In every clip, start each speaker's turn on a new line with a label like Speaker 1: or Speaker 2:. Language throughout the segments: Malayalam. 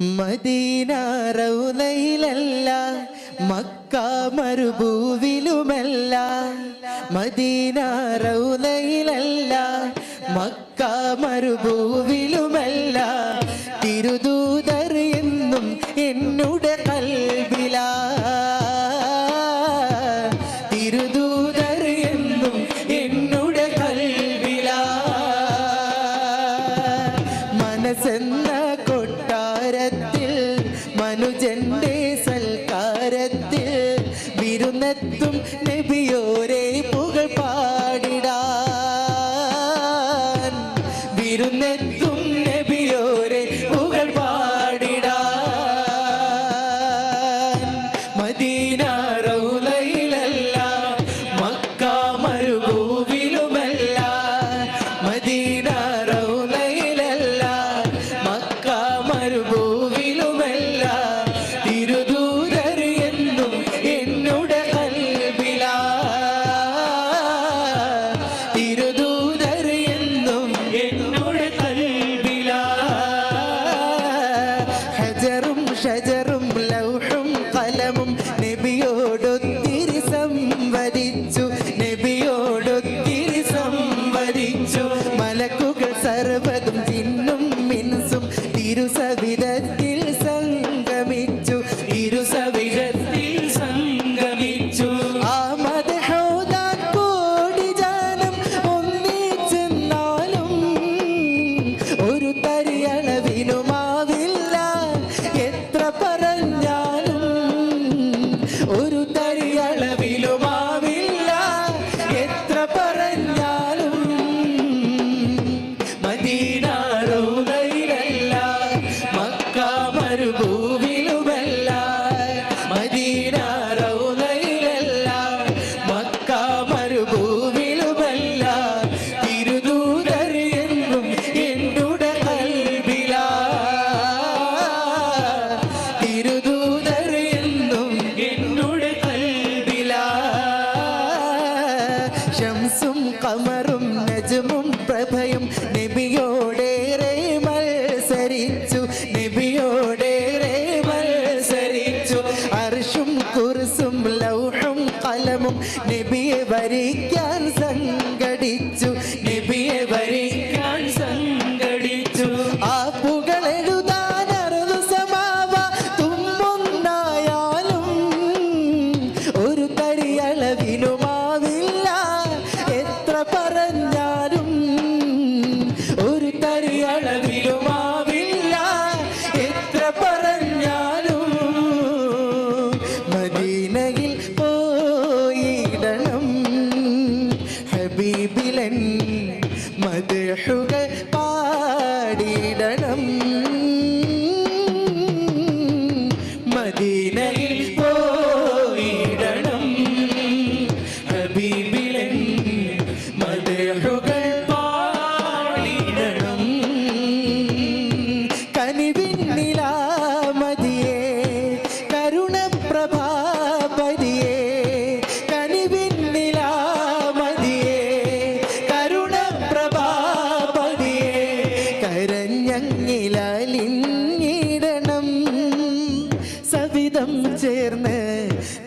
Speaker 1: മദീന റൗലയിലല്ല മക്ക മരുഭൂവിലുമല്ല. മദീന റൗലയിലല്ല മക്ക മരുഭൂവിലുമല്ല. തിരുദൂതർ എന്നും എന്നുടെ കൽവിലാ. ഇരുന്നെത്തും നബിയോരേ പുകൾ പാ இருசவித ശംസും കമറും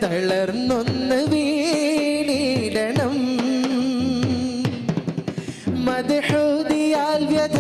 Speaker 1: തളർന്നൊന്ന് വീണിടണം. മധുഹൂതിയാൽ വ്യത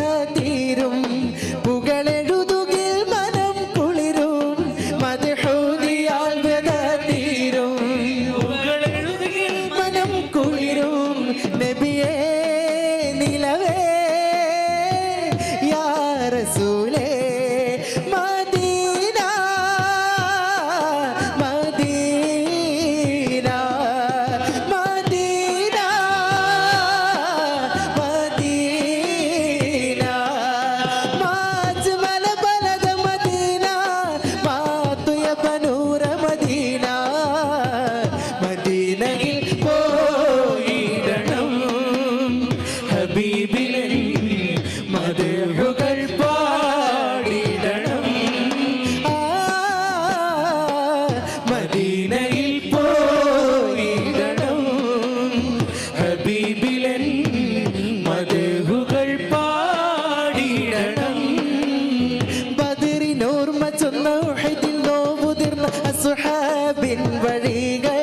Speaker 1: അസുഹാബിൻ വഴികൾ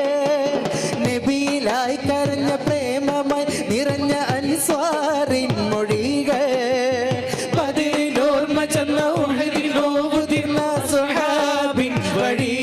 Speaker 1: നബിയിലായി കരഞ്ഞ പ്രേമമായി നിറഞ്ഞ അൻസ്വാറിൻ മൊഴികൾ. പതിനോർമ്മ ചെന്ന ഉഹരിലോ ഉതിർന്ന സുഹാബിൻ വഴി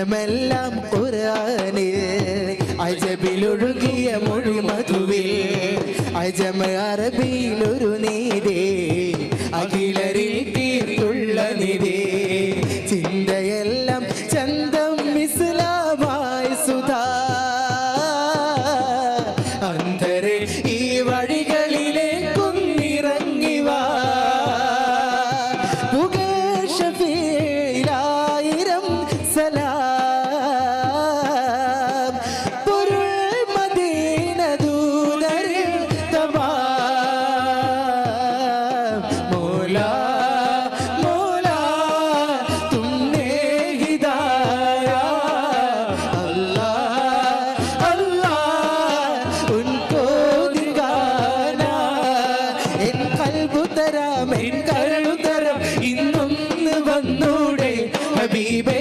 Speaker 1: ഗാനമെല്ലാം ഖുറാനിൽ അജബിലൊഴുകിയ മൊഴിമധുവിൽ അജമ അറബിയിലൊരു നീതേ. അഖിലരിൽ തീർത്തുള്ള നിതേ. തരാം എൻ കരുൾ വന്നൂടെ ഹബീബേ.